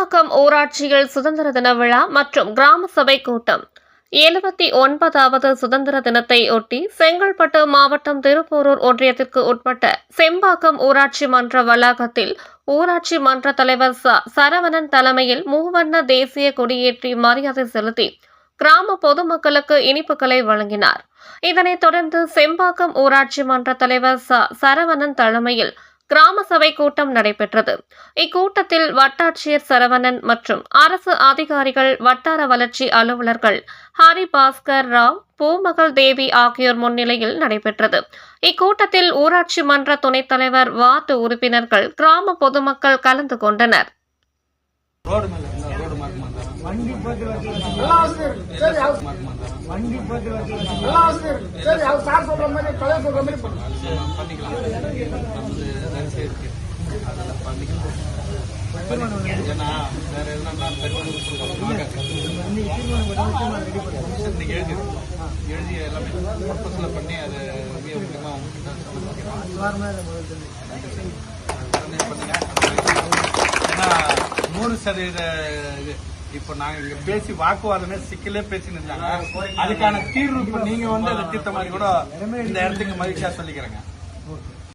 செம்பாக்கம் ஊராட்சியில் சுதந்திர தின விழா மற்றும் கிராம சபை கூட்டம். எழுபத்தி ஒன்பதாவது சுதந்திர தினத்தை ஒட்டி செங்கல்பட்டு மாவட்டம் திருப்போரூர் ஒன்றியத்திற்கு உட்பட்ட செம்பாக்கம் ஊராட்சி மன்ற வளாகத்தில் ஊராட்சி மன்ற தலைவர் ச. சரவணன் தலைமையில் மூவண்ண தேசிய கொடியேற்றி மரியாதை செலுத்தி கிராம பொதுமக்களுக்கு இனிப்புகளை வழங்கினார். இதனைத் தொடர்ந்து செம்பாக்கம் ஊராட்சி மன்ற தலைவர் ச. சரவணன் தலைமையில் கிராம சபை கூட்டம் நடைபெற்றது. இக்கூட்டத்தில் வட்டாட்சியர் சரவணன் மற்றும் அரசு அதிகாரிகள் வட்டார வளர்ச்சி அலுவலர்கள் ஹரி பாஸ்கர் ராவ் பூமகள் தேவி ஆகியோர் முன்னிலையில் நடைபெற்றது. இக்கூட்டத்தில் ஊராட்சி மன்ற துணைத் தலைவர் வார்டு உறுப்பினர்கள் கிராம பொதுமக்கள் கலந்து கொண்டனர். வண்டி போட்டு வண்டி சரி அவர் சார் சொல்ற மாதிரி தலைவர் சொல்ற மாதிரி பண்ணிக்கலாம் வந்து அதெல்லாம் பண்ணிக்கலாம் ஏன்னா வேற எதுனா நான் எழுதி எழுதி எல்லாமே பண்ணி அதை விஏ மூலியமா அவங்ககிட்ட பண்ணுங்க சதவீத இது. இப்போ நாங்க இங்க பேசி வாக்குவாதமே சிக்கலே பேசி இருந்தாங்க. அதுக்கான தீர்வு இப்ப நீங்க வந்து அதை தீர்த்த மாதிரி கூட இந்த இடத்துக்கு மகிழ்ச்சியா சொல்லிக்கிறேங்க.